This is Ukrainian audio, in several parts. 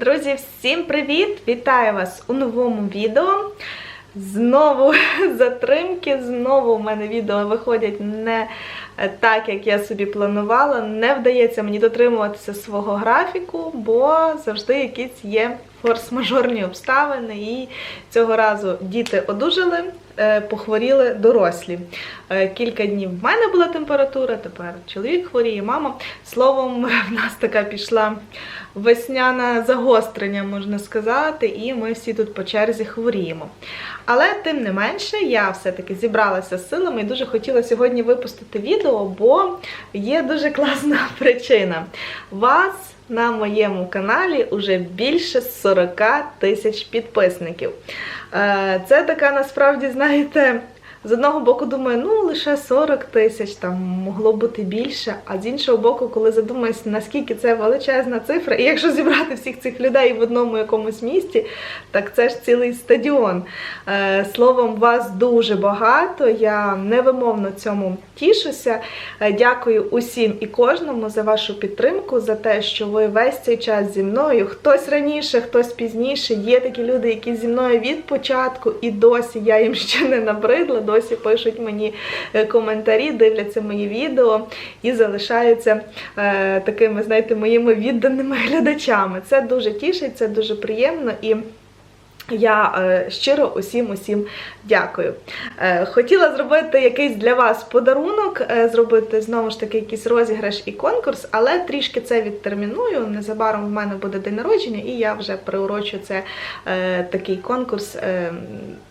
Друзі, всім привіт! Вітаю вас у новому відео. Знову затримки, знову у мене відео виходять не е, так, як я собі планувала. Не вдається мені дотримуватися свого графіку, бо завжди якісь є форс-мажорні обставини. І цього разу діти одужали, е, похворіли дорослі. Е, Кілька днів в мене була температура, тепер чоловік хворіє, мама. Словом, в нас така пішла весняне загострення, можна сказати, і ми всі тут по черзі хворіємо. Але тим не менше, я все-таки зібралася з силами і дуже хотіла сьогодні випустити відео, бо є дуже класна причина. Вас на моєму каналі вже більше 40 тисяч підписників. Е, Це така насправді, знаєте. З одного боку думаю, ну лише 40 тисяч, там могло бути більше. А з іншого боку, коли задумаюся, наскільки це величезна цифра, і якщо зібрати всіх цих людей в одному якомусь місті, так це ж цілий стадіон. Е, Словом, вас дуже багато. Я невимовно цьому тішуся. Е, Дякую усім і кожному за вашу підтримку, за те, що ви весь цей час зі мною. Хтось раніше, хтось пізніше. Є такі люди, які зі мною від початку і досі я їм ще не набридла. Досі пишуть мені е, коментарі, дивляться мої відео і залишаються е, такими, знаєте, моїми відданими глядачами. Це дуже тішить, це дуже приємно і. Я е, щиро усім усім дякую. Е, хотіла зробити якийсь для вас подарунок, е, зробити знову ж таки якийсь розіграш і конкурс, але трішки це відтерміную. Незабаром в мене буде день народження, і я вже приурочу це такий конкурс.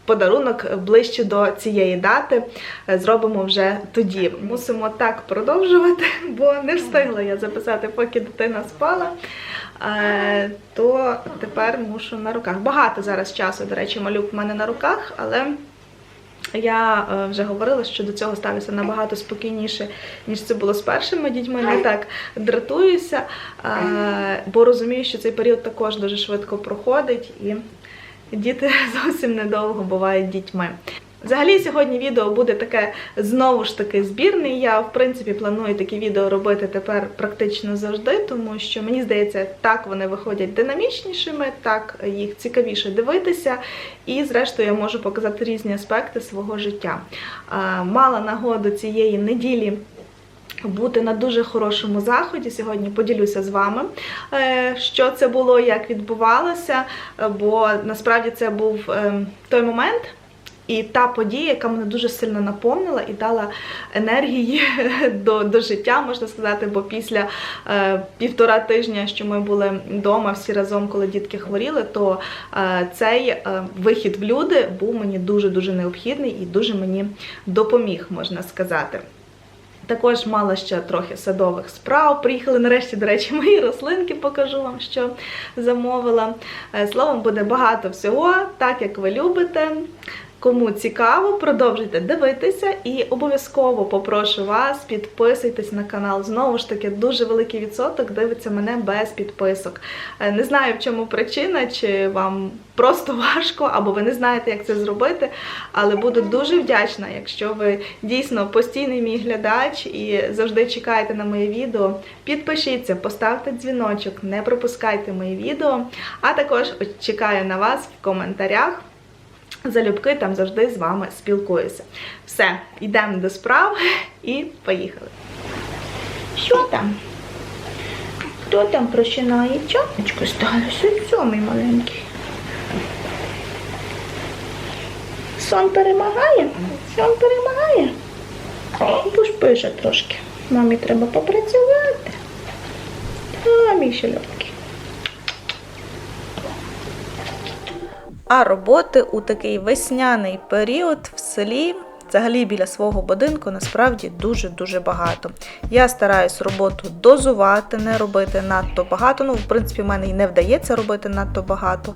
Подарунок ближче до цієї дати зробимо вже тоді. Мусимо так продовжувати, бо не встигла я записати, поки дитина спала. То тепер мушу на руках. Багато зараз часу, до речі, малюк в мене на руках, але я е, вже говорила, що до цього ставлюся набагато спокійніше, ніж це було з першими дітьми. Не так дратуюся, бо розумію, що цей період також дуже швидко проходить, і діти зовсім недовго бувають дітьми. Взагалі, сьогодні відео буде таке знову ж таки збірне. Я, в принципі, планую такі відео робити тепер практично завжди, тому що мені здається, так вони виходять динамічнішими, так їх цікавіше дивитися, і, зрештою, я можу показати різні аспекти свого життя. Мала нагоду цієї неділі. Бути на дуже хорошому заході. Сьогодні поділюся з вами, е, що це було, як відбувалося, бо насправді це був ем, той момент. І та подія, яка мене дуже сильно наповнила і дала енергії до до життя, можна сказати, бо після е, півтора тижня, що ми були вдома всі разом, коли дітки хворіли, то е, цей е, вихід в люди був мені дуже-дуже необхідний і дуже мені допоміг, можна сказати. Також мала ще трохи садових справ. Приїхали нарешті, до речі, мої рослинки, покажу вам, що замовила. Е, Словом, буде багато всього, так як ви любите. Кому цікаво, продовжуйте дивитися і обов'язково попрошу вас, підписуйтесь на канал. Знову ж таки, дуже великий відсоток дивиться мене без підписок. Е, Не знаю, в чому причина, чи вам просто важко, або ви не знаєте, як це зробити. Але буду дуже вдячна, якщо ви дійсно постійний мій глядач і завжди чекаєте на моє відео. Підпишіться, поставте дзвіночок, не пропускайте мої відео. А також чекаю на вас в коментарях. Залюбки там завжди з вами спілкуюся. Все, йдемо до справ і поїхали. Що там? Хто там прочинає? Чапочку сталося? Що мій маленький? Сон перемагає? Сон перемагає? Пошпише трошки. Мамі треба попрацювати. А, мій шальотки. А роботи у такий весняний період в селі, взагалі біля свого будинку, насправді дуже-дуже багато. Я стараюсь роботу дозувати, не робити надто багато. Ну, в принципі, в мене і не вдається робити надто багато.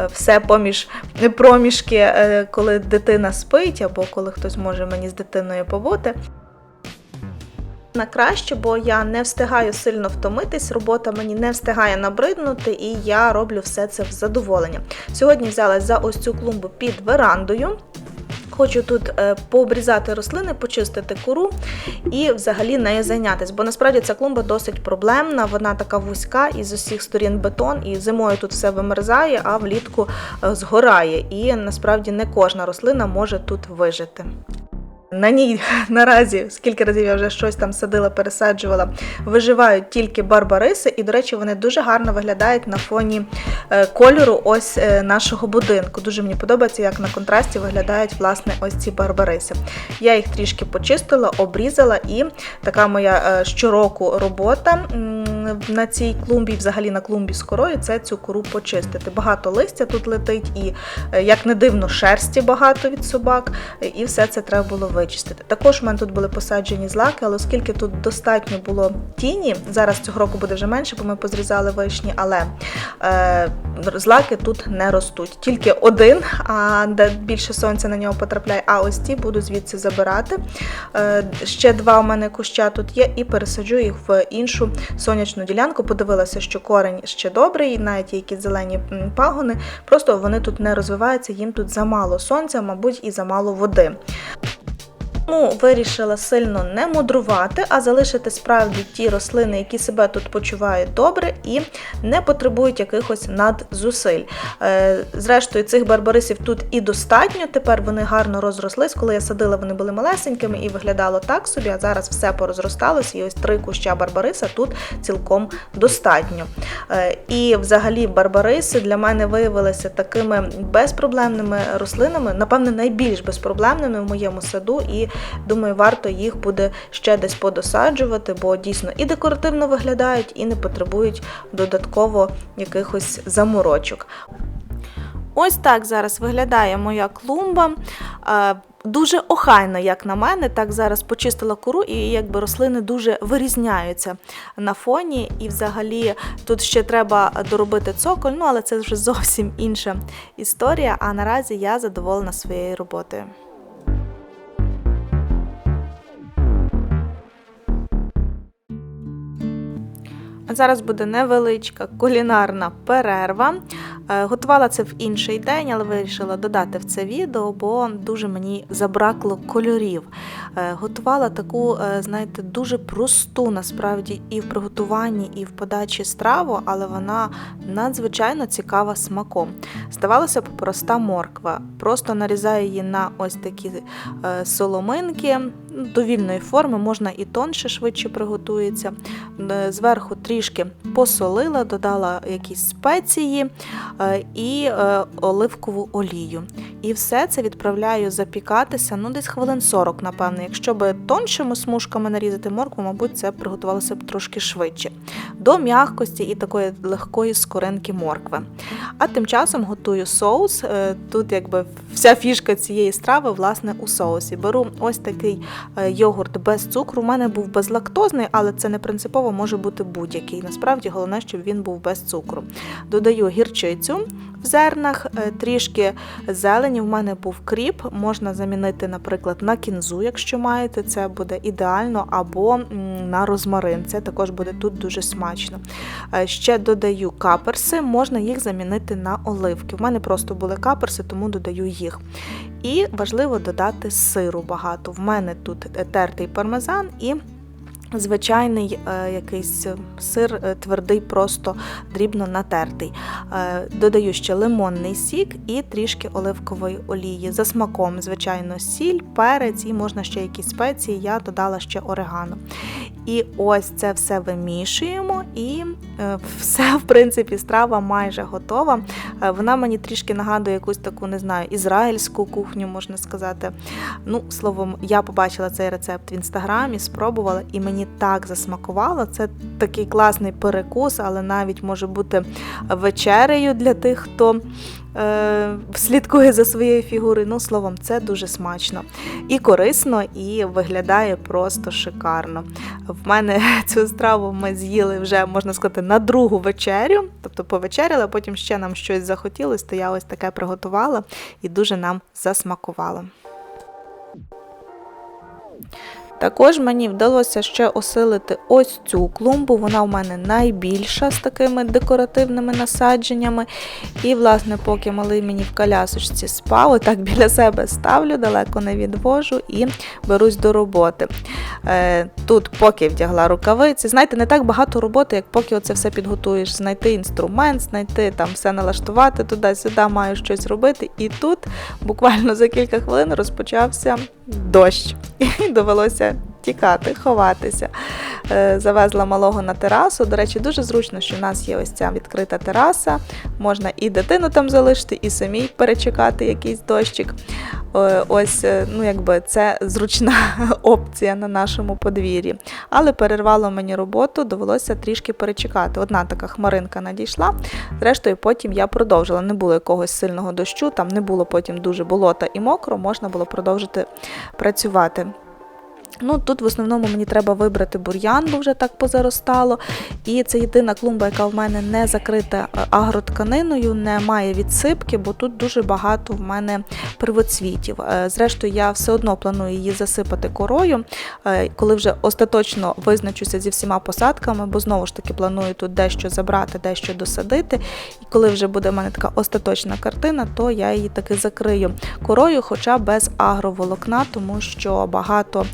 Е, Все поміж проміжки, е, коли дитина спить, або коли хтось може мені з дитиною побути на краще, бо я не встигаю сильно втомитись, робота мені не встигає набриднути, і я роблю все це в задоволення. Сьогодні взялась за ось цю клумбу під верандою. Хочу тут е, пообрізати рослини, почистити кору і взагалі нею зайнятися. Бо насправді ця клумба досить проблемна, вона така вузька і з усіх сторін бетон, і зимою тут все вимерзає, а влітку е, згорає. І насправді не кожна рослина може тут вижити. На ній наразі, скільки разів я вже щось там садила, пересаджувала, виживають тільки барбариси, і, до речі, вони дуже гарно виглядають на фоні е, кольору ось е, нашого будинку. Дуже мені подобається, як на контрасті виглядають власне ось ці барбариси. Я їх трішки почистила, обрізала, і така моя е, щороку робота на цій клумбі, взагалі на клумбі з корою, це цю кору почистити. Багато листя тут летить, і е, як не дивно, шерсті багато від собак, і все це треба було вичистити. Також у мене тут були посаджені злаки, але оскільки тут достатньо було тіні, зараз цього року буде вже менше, бо ми позрізали вишні, але е, злаки тут не ростуть. Тільки один, а де більше сонця на нього потрапляє, а ось ті буду звідси забирати. Е, ще два у мене куща тут є, і пересаджу їх в іншу сонячну ділянку. Подивилася, що корень ще добрий, навіть які зелені пагони, просто вони тут не розвиваються, їм тут замало сонця, мабуть, і замало води. Ну, вирішила сильно не мудрувати, а залишити справді ті рослини, які себе тут почувають добре і не потребують якихось надзусиль. Е, Зрештою, цих барбарисів тут і достатньо. Тепер вони гарно розрослись. Коли я садила, вони були малесенькими і виглядало так собі, а зараз все порозросталося, і ось три куща барбариса тут цілком достатньо. Е, І взагалі барбариси для мене виявилися такими безпроблемними рослинами, напевне, найбільш безпроблемними в моєму саду. І думаю, варто їх буде ще десь подосаджувати, бо дійсно і декоративно виглядають, і не потребують додатково якихось заморочок. Ось так зараз виглядає моя клумба. Е, Дуже охайно, як на мене, так зараз почистила кору, і якби рослини дуже вирізняються на фоні. І взагалі тут ще треба доробити цоколь, ну але це вже зовсім інша історія. А наразі я задоволена своєю роботою. Зараз буде невеличка кулінарна перерва. Е, Готувала це в інший день, але вирішила додати в це відео, бо дуже мені забракло кольорів. Е, Готувала таку, е, знаєте, дуже просту насправді і в приготуванні, і в подачі страву, але вона надзвичайно цікава смаком. Здавалося б, проста морква. Просто нарізаю її на ось такі соломинки довільної форми, можна і тонше швидше приготується. Е, Зверху трішки посолила, додала якісь спеції е, і е, оливкову олію. І все це відправляю запікатися ну десь хвилин 40, напевно. Якщо би тоншими смужками нарізати моркву, мабуть, це приготувалося б трошки швидше. До м'якості і такої легкої скоринки моркви. А тим часом готую соус. Тут якби вся фішка цієї страви, власне, у соусі. Беру ось такий йогурт без цукру. У мене був безлактозний, але це не принципово може бути будь-який. Насправді головне, щоб він був без цукру. Додаю гірчицю в зернах, е, трішки зелені. В мене був кріп. Можна замінити, наприклад, на кінзу, якщо маєте, це буде ідеально, або на розмарин. Це також буде тут дуже смачно. Е, Ще додаю каперси, можна їх замінити на оливки. В мене просто були каперси, тому додаю їх. І важливо додати сиру багато. В мене тут е, тертий пармезан і звичайний е, якийсь сир е, твердий, просто дрібно натертий. Е, додаю ще лимонний сік і трішки оливкової олії. За смаком, звичайно, сіль, перець і можна ще якісь спеції. Я додала ще орегано. І ось це все вимішуємо, і все, в принципі, страва майже готова. Вона мені трішки нагадує якусь таку, не знаю, ізраїльську кухню, можна сказати. Ну, словом, я побачила цей рецепт в інстаграмі, спробувала, і мені так засмакувало. Це такий класний перекус, але навіть може бути вечерею для тих, хто е, слідкує за своєю фігурою. Ну, словом, це дуже смачно і корисно, і виглядає просто шикарно. В мене цю страву ми з'їли вже, можна сказати, на другу вечерю, тобто повечеряли, а потім ще нам щось захотілося, то я ось таке приготувала і дуже нам засмакувало. Також мені вдалося ще осилити ось цю клумбу. Вона в мене найбільша з такими декоративними насадженнями. І, власне, поки малий мені в колясочці спав, отак біля себе ставлю, далеко не відвожу і берусь до роботи. Е, Тут поки вдягла рукавиці. Знаєте, не так багато роботи, як поки оце все підготуєш. Знайти інструмент, знайти там все налаштувати туди-сюди, маю щось робити. І тут буквально за кілька хвилин розпочався дощ. Довелося тікати, ховатися. Е, Завезла малого на терасу. До речі, дуже зручно, що в нас є ось ця відкрита тераса. Можна і дитину там залишити, і самій перечекати якийсь дощик. Е, Ось, е, ну якби це зручна опція на нашому подвір'ї. Але перервало мені роботу, довелося трішки перечекати. Одна така хмаринка надійшла. Зрештою, потім я продовжила. Не було якогось сильного дощу, там не було потім дуже болота і мокро, можна було продовжити працювати. Ну, Тут в основному мені треба вибрати бур'ян, бо вже так позаростало. І це єдина клумба, яка в мене не закрита е, агротканиною, не має відсипки, бо тут дуже багато в мене первоцвітів. Е, Зрештою, я все одно планую її засипати корою, е, коли вже остаточно визначуся зі всіма посадками, бо знову ж таки планую тут дещо забрати, дещо досадити. І коли вже буде в мене така остаточна картина, то я її таки закрию корою, хоча без агроволокна, тому що багато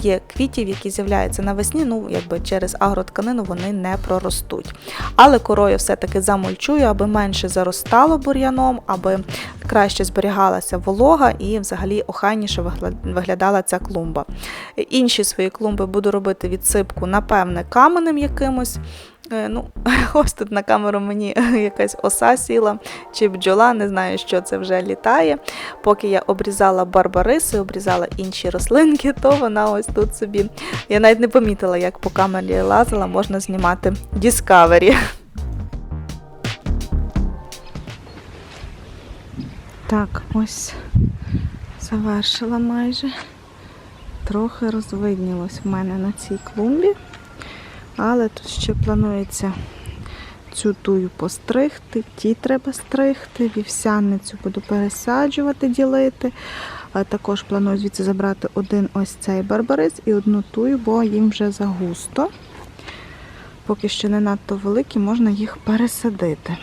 є квітів, які з'являються навесні, ну якби через агротканину вони не проростуть. Але корою все-таки замульчую, аби менше заростало бур'яном, аби краще зберігалася волога і взагалі охайніше виглядала ця клумба. Інші свої клумби буду робити відсипку, напевне, каменем якимось. Е, Ну, ось тут на камеру мені якась оса сіла чи бджола, не знаю, що це вже літає. Поки я обрізала барбариси, обрізала інші рослинки, то вона ось тут собі. Я навіть не помітила, як по камері лазила, можна знімати Discovery. Так, ось завершила майже. Трохи розвиднілось в мене на цій клумбі. Але тут ще планується цю тую постригти, ті треба стригти, вівсяницю буду пересаджувати, ділити. Також планую звідси забрати один ось цей барбарис і одну тую, бо їм вже загусто. Поки що не надто великі, можна їх пересадити.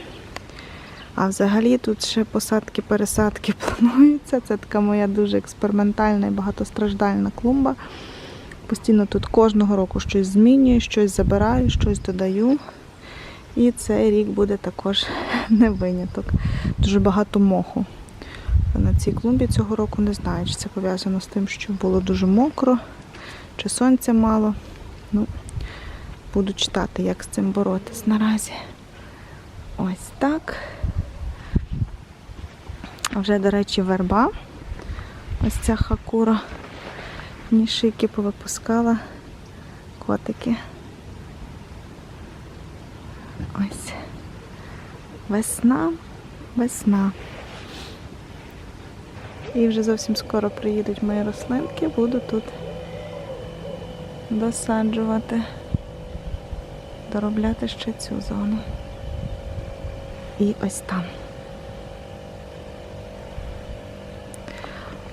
А взагалі тут ще посадки-пересадки плануються. Це така моя дуже експериментальна і багатостраждальна клумба. Постійно тут кожного року щось змінюю, щось забираю, щось додаю. І цей рік буде також не виняток. Дуже багато моху. На цій клумбі цього року не знаю, чи це пов'язано з тим, що було дуже мокро, чи сонця мало. Ну, буду читати, як з цим боротись наразі. Ось так. А вже, до речі, верба. Ось ця хакура. Нішики повипускала котики. Ось. Весна, весна. І вже зовсім скоро приїдуть мої рослинки, буду тут досаджувати, доробляти ще цю зону. І ось там.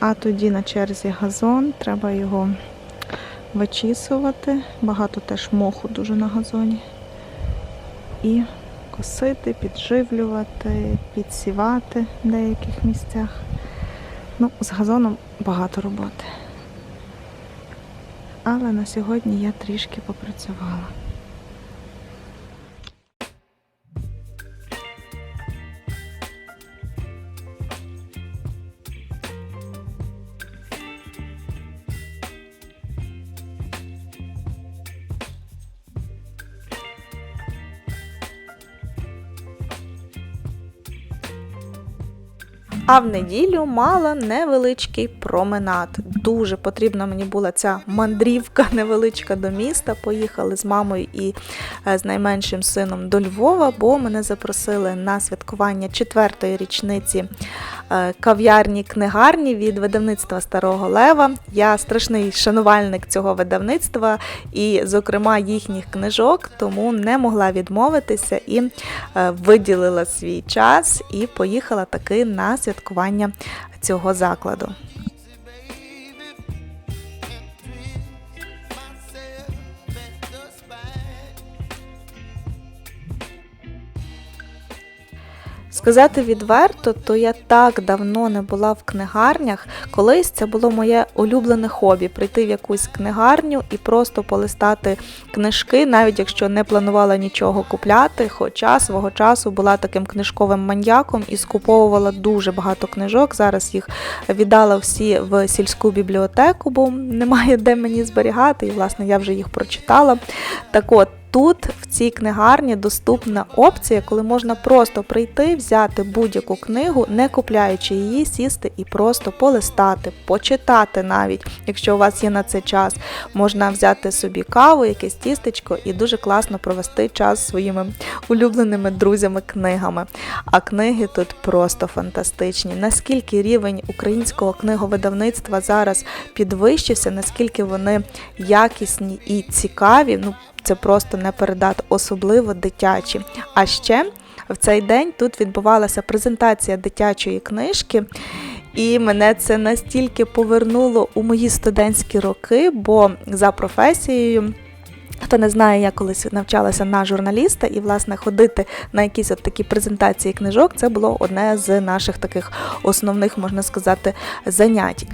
А тоді на черзі газон, треба його вичісувати. Багато теж моху дуже на газоні. І косити, підживлювати, підсівати в деяких місцях. Ну, з газоном багато роботи. Але на сьогодні я трішки попрацювала. А в неділю мала невеличкий променад. Дуже потрібна мені була ця мандрівка невеличка до міста. Поїхали з мамою і е, з найменшим сином до Львова, бо мене запросили на святкування четвертої річниці е, кав'ярні книгарні від видавництва Старого Лева. Я страшний шанувальник цього видавництва і, зокрема, їхніх книжок, тому не могла відмовитися і е, виділила свій час і поїхала таки на святкування цього закладу. Сказати відверто, то я так давно не була в книгарнях. Колись це було моє улюблене хобі прийти в якусь книгарню і просто полистати книжки, навіть якщо не планувала нічого купляти. Хоча свого часу була таким книжковим маньяком і скуповувала дуже багато книжок. Зараз їх віддала всі в сільську бібліотеку, бо немає де мені зберігати, і власне я вже їх прочитала. Так от. Тут в цій книгарні доступна опція, коли можна просто прийти, взяти будь-яку книгу, не купляючи її, сісти і просто полистати, почитати навіть, якщо у вас є на це час. Можна взяти собі каву, якесь тістечко і дуже класно провести час зі своїми улюбленими друзями-книгами. А книги тут просто фантастичні. Наскільки рівень українського книговидавництва зараз підвищився, наскільки вони якісні і цікаві. Ну, це просто не передати, особливо дитячі. А ще в цей день тут відбувалася презентація дитячої книжки. І мене це настільки повернуло у мої студентські роки, бо за професією. Хто не знає, я колись навчалася на журналіста, і, власне, ходити на якісь от такі презентації книжок це було одне з наших таких основних, можна сказати, занять.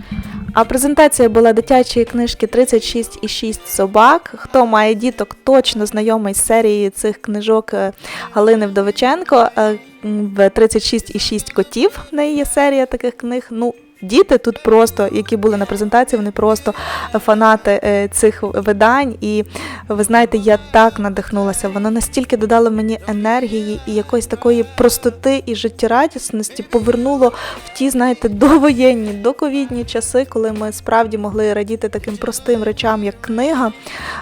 А презентація була дитячої книжки 36,6 собак. Хто має діток, точно знайомий з серії цих книжок е, Галини Вдовиченко. Е, В 36,6 котів в неї є серія таких книг. Ну, Діти тут просто, які були на презентації, вони просто фанати е, цих видань. І ви знаєте, я так надихнулася. Воно настільки додало мені енергії і якоїсь такої простоти і життєрадісності, повернуло в ті, знаєте, довоєнні, доковідні часи, коли ми справді могли радіти таким простим речам, як книга,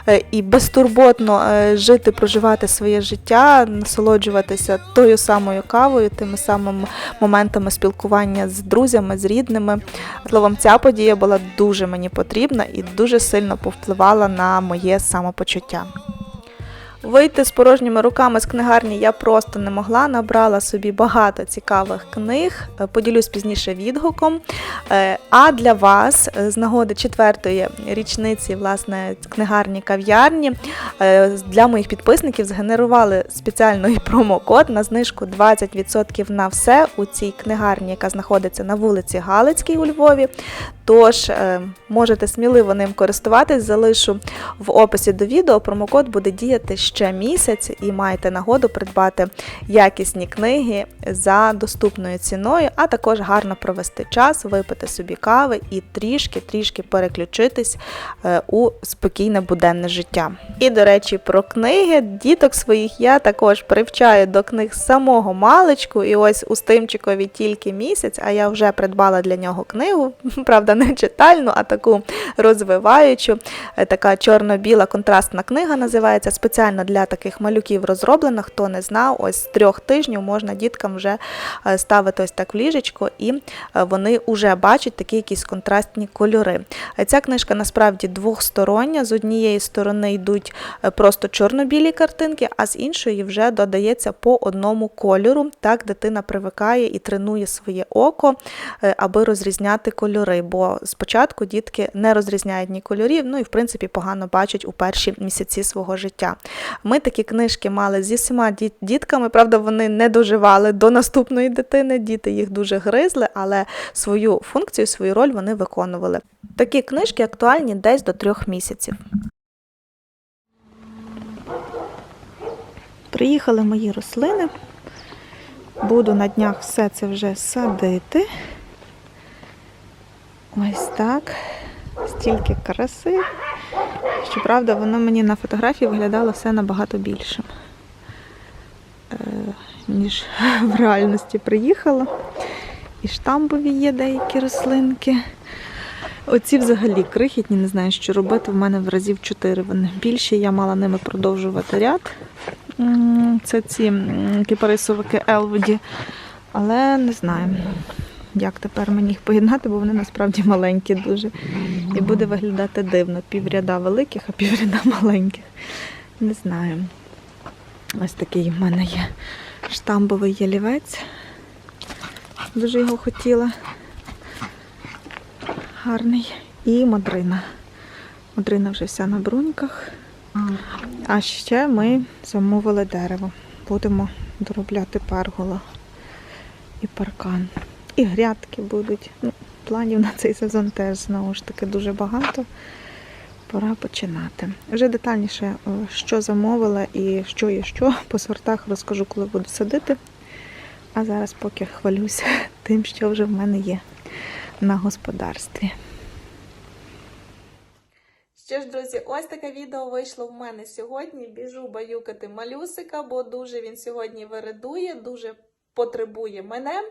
е, і безтурботно е, жити, проживати своє життя, насолоджуватися тою самою кавою, тими самими моментами спілкування з друзями, з рідними. Словом, ця подія була дуже мені потрібна і дуже сильно повпливала на моє самопочуття. Вийти з порожніми руками з книгарні я просто не могла. Набрала собі багато цікавих книг. Е, Поділюсь пізніше відгуком. Е, А для вас е, з нагоди четвертої річниці власне книгарні кав'ярні для моїх підписників згенерували спеціальний промокод на знижку 20% на все у цій книгарні, яка знаходиться на вулиці Галицькій у Львові. Тож можете сміливо ним користуватись, залишу в описі до відео. Промокод буде діяти ще місяць і маєте нагоду придбати якісні книги за доступною ціною, а також гарно провести час, випити собі кави і трішки-трішки переключитись е, у спокійне буденне життя. І, до речі, про книги діток своїх я також привчаю до книг самого маличку. І ось у Стимчикові тільки місяць, а я вже придбала для нього книгу. Правда, не читальну, а таку розвиваючу. Е, Така чорно-біла контрастна книга називається. Спеціально для таких малюків розроблена. Хто не знав, ось з трьох тижнів можна діткам вже е, ставити ось так в ліжечко, і е, вони вже бачать такі якісь контрастні кольори. Ця книжка насправді двохстороння. З однієї сторони йдуть е, просто чорно-білі картинки, а з іншої вже додається по одному кольору. Так дитина привикає і тренує своє око, аби розрізняти кольори. Бо спочатку дітки не розрізняють ні кольорів, ну і в принципі погано бачать у перші місяці свого життя. Ми такі книжки мали зі всіма діт- дітками. Правда, вони не доживали до наступної дитини. Діти їх дуже гризли, але свою функцію, свою роль вони виконували. Такі книжки актуальні десь до трьох місяців. Приїхали мої рослини. Буду на днях все це вже садити. Ось так. Стільки краси. Щоправда, воно мені на фотографії виглядало все набагато більшим, е, ніж в реальності приїхала. І штамбові є деякі рослинки. Оці взагалі крихітні, не знаю, що робити. В мене в разів 4 вони більші. Я мала ними продовжувати ряд. Це ці м, кипарисовики Елводі. Але не знаю, як тепер мені їх поєднати, бо вони насправді маленькі дуже. І буде виглядати дивно. Півряда великих, а півряда маленьких. Не знаю. Ось такий в мене є штамбовий ялівець. Дуже його хотіла. Гарний. І мадрина. Мадрина вже вся на бруньках. А ще ми замовили дерево. Будемо доробляти пергола. і паркан. І грядки будуть. Ну, планів на цей сезон теж знову ж таки дуже багато. Пора починати. Вже детальніше, е, що замовила і що є що по сортах розкажу, коли буду садити. А зараз поки хвалюся тим, що вже в мене є на господарстві. Що ж, друзі, ось таке відео вийшло в мене сьогодні. Біжу баюкати малюсика, бо дуже він сьогодні виридує, дуже потребує мене.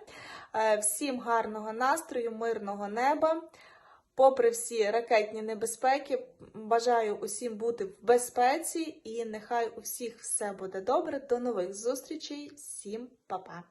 Е, Всім гарного настрою, мирного неба. Попри всі ракетні небезпеки, бажаю усім бути в безпеці і нехай у всіх все буде добре. До нових зустрічей. Всім па-па!